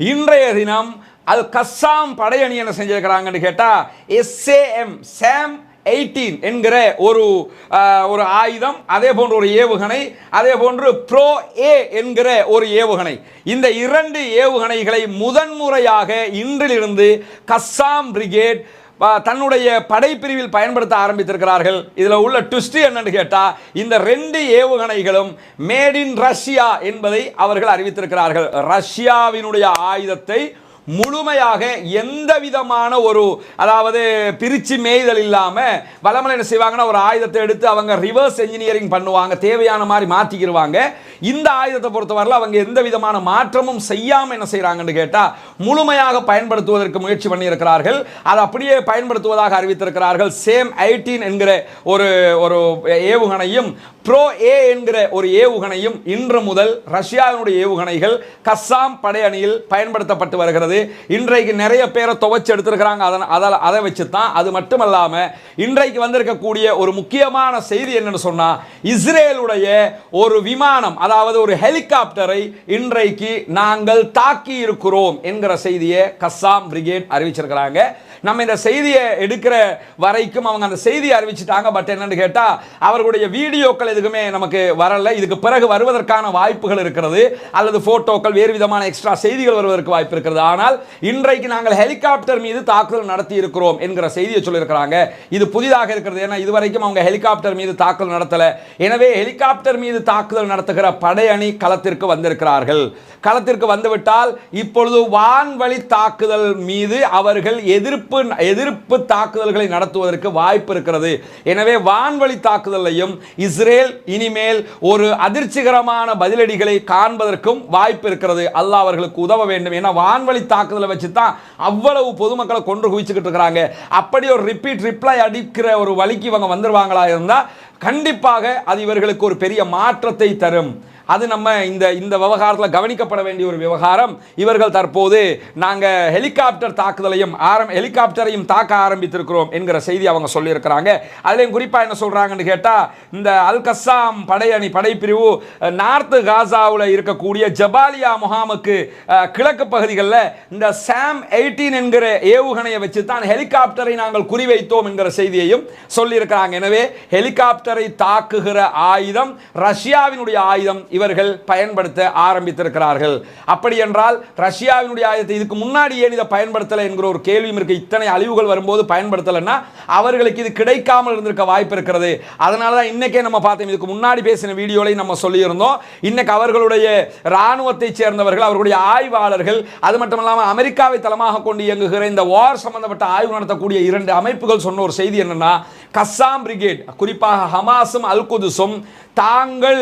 இன்றைய தினம் அது கஸ்ஸாம் படையணி என்ன செஞ்சிருக்கிறாங்கன்னு கேட்டால் எஸ்ஏஎம் சாம் எயிட்டீன் என்கிற ஒரு ஒரு ஆயுதம் அதே போன்ற ஒரு ஏவுகணை அதே போன்று ப்ரோ ஏ என்கிற ஒரு ஏவுகணை. இந்த இரண்டு ஏவுகணைகளை முதன்முறையாக இன்றிலிருந்து கஸ்ஸாம் பிரிகேட் தன்னுடைய படைப்பிரிவில் பயன்படுத்த ஆரம்பித்திருக்கிறார்கள். இதில் உள்ள ட்விஸ்ட் என்னன்னு கேட்டால் இந்த ரெண்டு ஏவுகணைகளும் மேட் இன் ரஷ்யா என்பதை அவர்கள் அறிவித்திருக்கிறார்கள். ரஷ்யாவினுடைய ஆயுதத்தை முழுமையாக எந்த விதமான ஒரு அதாவது பிரிச்சு மேய்தல் இல்லாமல் வளமலை என்ன செய்வாங்கன்னா ஒரு ஆயுதத்தை எடுத்து அவங்க ரிவர்ஸ் என்ஜினியரிங் பண்ணுவாங்க தேவையான மாதிரி மாற்றிக்கிடுவாங்க இந்த ஆயுதத்தை பொறுத்தவரையில் அவங்க எந்த விதமான மாற்றமும் செய்யாமல் என்ன செய்கிறாங்கன்னு கேட்டால் முழுமையாக பயன்படுத்துவதற்கு முயற்சி பண்ணியிருக்கிறார்கள். அதை அப்படியே பயன்படுத்துவதாக அறிவித்திருக்கிறார்கள். சேம் ஐட்டீன் என்கிற ஒரு ஒரு ஏவுகணையும் ப்ரோ ஏ என்கிற ஒரு ஏவுகணையும் இன்று முதல் ரஷ்யாவினுடைய ஏவுகணைகள் கஸ்ஸாம் படையணியில் பயன்படுத்தப்பட்டு வருகிறது. இன்றைக்கு நிறைய பேரை துவைச்சு எடுத்திருக்கிறாங்க. அதன் அதால் அதை வச்சு தான் அது மட்டுமல்லாமல் இன்றைக்கு வந்திருக்கக்கூடிய ஒரு முக்கியமான செய்தி என்னன்னு சொன்னால் இஸ்ரேலுடைய ஒரு விமானம் அதாவது ஒரு ஹெலிகாப்டரை இன்றைக்கு நாங்கள் தாக்கி இருக்கிறோம் என்கிற செய்தியை கஸ்ஸாம் பிரிகேட் அறிவிச்சிருக்கிறாங்க. நம்ம இந்த செய்தியை எடுக்கிற வரைக்கும் அவங்க அந்த செய்தியை அறிவிச்சிட்டாங்க. பட் என்னன்னு கேட்டால் அவர்களுடைய வீடியோக்கள் எதுக்குமே நமக்கு வரலை. இதுக்கு பிறகு வருவதற்கான வாய்ப்புகள் இருக்கிறது. அல்லது ஃபோட்டோக்கள் வேறு விதமான எக்ஸ்ட்ரா செய்திகள் வருவதற்கு வாய்ப்பு இருக்கிறது. ஆனால் இன்றைக்கு நாங்கள் ஹெலிகாப்டர் மீது தாக்குதல் நடத்தி இருக்கிறோம் என்கிற செய்தியை சொல்லியிருக்கிறாங்க. இது புதிதாக இருக்கிறது. ஏன்னா இதுவரைக்கும் அவங்க ஹெலிகாப்டர் மீது தாக்குதல் நடத்தலை. எனவே ஹெலிகாப்டர் மீது தாக்குதல் நடத்துகிற படையணி களத்திற்கு வந்திருக்கிறார்கள். களத்திற்கு வந்துவிட்டால் இப்பொழுது வான்வழி தாக்குதல் மீது அவர்கள் எதிர்ப்பு எதிர்ப்பு தாக்குதல்களை நடத்துவதற்கு வாய்ப்பு இருக்கிறது. எனவே வான்வழி தாக்குதலையும் இஸ்ரேல் இனிமேல் ஒரு அதிர்ச்சிகரமான பதிலடிகளை காண்பதற்கும் வாய்ப்பு இருக்கிறது. அல்லாஹ் அவர்களுக்கு உதவ வேண்டும். ஏன்னா வான்வழி தாக்குதலை வச்சு தான் அவ்வளவு பொதுமக்களை கொன்று குவிச்சுக்கிட்டு இருக்கிறாங்க. அப்படி ஒரு ரிப்பீட் ரிப்ளை அடிக்கிற ஒரு வழிக்கு இவங்க வந்துருவாங்களா இருந்தால் கண்டிப்பாக அது இவர்களுக்கு ஒரு பெரிய மாற்றத்தை தரும். அது நம்ம இந்த இந்த விவகாரத்தில் கவனிக்கப்பட வேண்டிய ஒரு விவகாரம். இவர்கள் தற்போது நாங்கள் ஹெலிகாப்டர் தாக்குதலையும் ஆரம் ஹெலிகாப்டரையும் தாக்க ஆரம்பித்திருக்கிறோம் என்கிற செய்தி அவங்க சொல்லியிருக்கிறாங்க. அதுலேயும் குறிப்பாக என்ன சொல்கிறாங்கன்னு கேட்டால் இந்த அல் கசாம் படையணி படைப்பிரிவு நார்த்து காசாவில் இருக்கக்கூடிய ஜபாலியா முகாமுக்கு கிழக்கு பகுதிகளில் இந்த சாம் எயிட்டீன் என்கிற ஏவுகணையை வச்சு தான் ஹெலிகாப்டரை நாங்கள் குறிவைத்தோம் என்கிற செய்தியையும் சொல்லியிருக்கிறாங்க. எனவே ஹெலிகாப்டரை தாக்குகிற ஆயுதம் ரஷ்யாவினுடைய ஆயுதம் இவர்கள் பயன்படுத்த ஆரம்பித்திருக்கிறார்கள். அப்படி என்றால் ரஷ்யாவினுடைய ஆயுதத்தை இதுக்கு முன்னாடி ஏன் இதை பயன்படுத்தலை என்கிற ஒரு கேள்வியும் இருக்கு. இத்தனை அழிவுகள் வரும்போது பயன்படுத்தலைன்னா அவர்களுக்கு இது கிடைக்காமல் இருந்திருக்க வாய்ப்பு இருக்கிறது. அதனால தான் இன்னைக்கே நம்ம பார்த்தோம். இதுக்கு முன்னாடி பேசின வீடியோலையும் நம்ம சொல்லியிருந்தோம். இன்னைக்கு அவர்களுடைய இராணுவத்தைச் சேர்ந்தவர்கள் அவர்களுடைய ஆய்வாளர்கள் அது மட்டும் இல்லாமல் அமெரிக்காவை தளமாக கொண்டு இயங்குகிற இந்த வார் சம்பந்தப்பட்ட ஆய்வு நடத்தக்கூடிய இரண்டு அமைப்புகள் சொன்ன ஒரு செய்தி என்னன்னா கஸ்ஸாம் பிரிகேட் குறிப்பாக ஹமாஸும் அல்குதுசும் தாங்கள்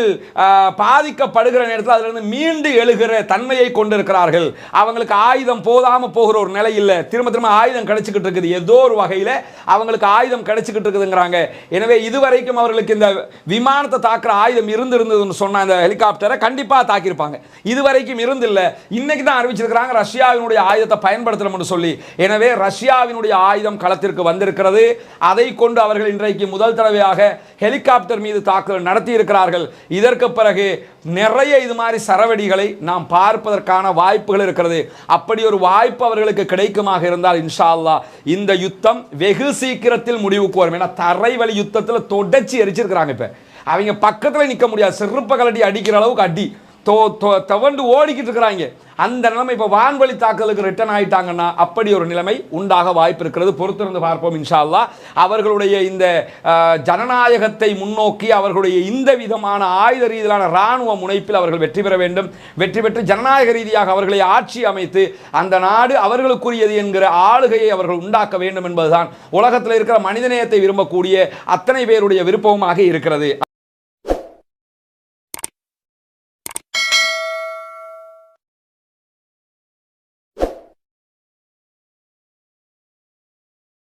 பாதிக்கப்படுகிற நேரத்தில் அதிலிருந்து மீண்டு எழுகிற தன்மையை கொண்டிருக்கிறார்கள். அவங்களுக்கு ஆயுதம் போதாமல் போகிற ஒரு நிலை இல்லை. திரும்ப திரும்ப ஆயுதம் கிடைச்சிக்கிட்டு இருக்குது. ஏதோ ஒரு வகையில் அவங்களுக்கு ஆயுதம் கிடைச்சிக்கிட்டு இருக்குதுங்கிறாங்க. எனவே இதுவரைக்கும் அவர்களுக்கு இந்த விமானத்தை தாக்குற ஆயுதம் இருந்திருந்ததுன்னு சொன்ன அந்த ஹெலிகாப்டரை கண்டிப்பாக தாக்கியிருப்பாங்க. இதுவரைக்கும் இருந்தில்லை. இன்னைக்கு தான் அறிவிச்சிருக்கிறாங்க ரஷ்யாவினுடைய ஆயுதத்தை பயன்படுத்தணும்னு சொல்லி. எனவே ரஷ்யாவினுடைய ஆயுதம் களத்திற்கு வந்திருக்கிறது. அதை கொண்டு அவர் அவர்கள் இன்றைக்கு முதல் தடவையாக ஹெலிகாப்டர் மீது தாக்குதல் நடத்தி இருக்கிறார்கள் இதற்கு பிறகு நிறைய இது மாதிரி சரவெடிகளை நாம் பார்ப்பதற்கான வாய்ப்புகள் இருக்கிறது. அப்படி ஒரு வாய்ப்பு அவர்களுக்கு கிடைக்குமாக இருந்தால் இன்ஷா அல்லாஹ் இந்த யுத்தம் வெகு சீக்கிரத்தில் முடிவுக்கு வரும். ஏன்னா தரைவழி யுத்தத்தில் தொடர்ச்சி எரிச்சிருக்கிறாங்க இப்போ. அவங்க பக்கத்தில் நிற்க முடியாது. செருப்ப கலடி அடிக்கிற அளவுக்கு அடி. தவண்டு ஓடிக்கிட்டு இருக்கிறாங்க அந்த நிலைமை இப்போ வான்வழி தாக்கலுக்கு ரிட்டர்ன் ஆயிட்டாங்கன்னா அப்படி ஒரு நிலைமை உண்டாக வாய்ப்பு இருக்கிறது பொறுத்திருந்து பார்ப்போம் இன்ஷா அவர்களுடைய இந்த ஜனநாயகத்தை முன்னோக்கி அவர்களுடைய இந்த விதமான ஆயுத ரீதியிலான இராணுவ முனைப்பில் அவர்கள் வெற்றி பெற வேண்டும். வெற்றி பெற்று ஜனநாயக ரீதியாக அவர்களை ஆட்சி அமைத்து அந்த நாடு அவர்களுக்குரியது என்கிற ஆளுகையை அவர்கள் உண்டாக்க வேண்டும் என்பதுதான் உலகத்தில் இருக்கிற மனிதநேயத்தை விரும்பக்கூடிய அத்தனை பேருடைய விருப்பமாக இருக்கிறது.